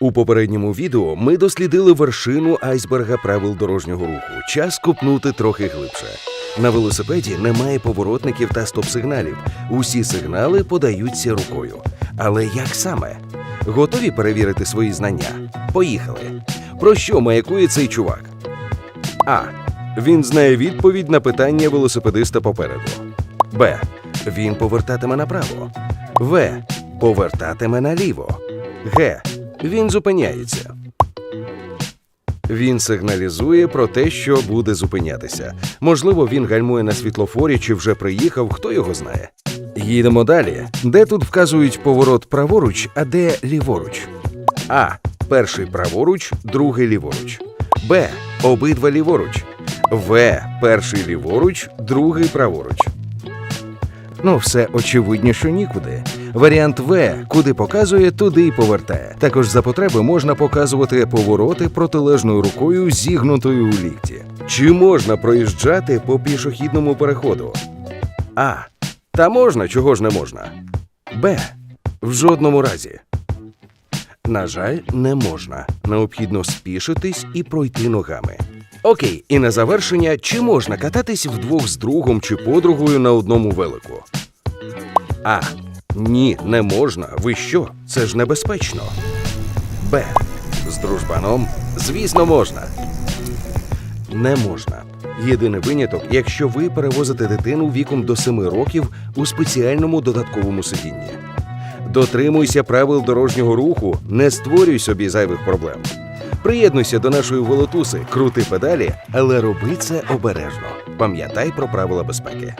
У попередньому відео ми дослідили вершину айсберга правил дорожнього руху. Час копнути трохи глибше. На велосипеді немає поворотників та стоп-сигналів. Усі сигнали подаються рукою. Але як саме? Готові перевірити свої знання? Поїхали. Про що маякує цей чувак? А. Він знає відповідь на питання велосипедиста попереду. Б. Він повертатиме направо. В. Повертатиме наліво. Г. Він зупиняється. Він сигналізує про те, що буде зупинятися. Можливо, він гальмує на світлофорі чи вже приїхав, хто його знає. Їдемо далі. Де тут вказують поворот праворуч, а де ліворуч? А. Перший праворуч, другий ліворуч. Б. Обидва ліворуч. В. Перший ліворуч, другий праворуч. Ну, все очевидніше нікуди. Варіант В, куди показує, туди й повертає. Також за потреби можна показувати повороти протилежною рукою, зігнутою у лікті. Чи можна проїжджати по пішохідному переходу? А. Та можна, чого ж не можна. Б. В жодному разі. На жаль, не можна. Необхідно спішитись і пройти ногами. Окей, і на завершення, чи можна кататись вдвох з другом чи подругою на одному велику? А. Ні, не можна. Ви що? Це ж небезпечно. Б. З дружбаном? Звісно, можна. Не можна. Єдиний виняток, якщо ви перевозите дитину віком до 7 років у спеціальному додатковому сидінні. Дотримуйся правил дорожнього руху, не створюй собі зайвих проблем. Приєднуйся до нашої волотуси, крути педалі, але роби це обережно. Пам'ятай про правила безпеки.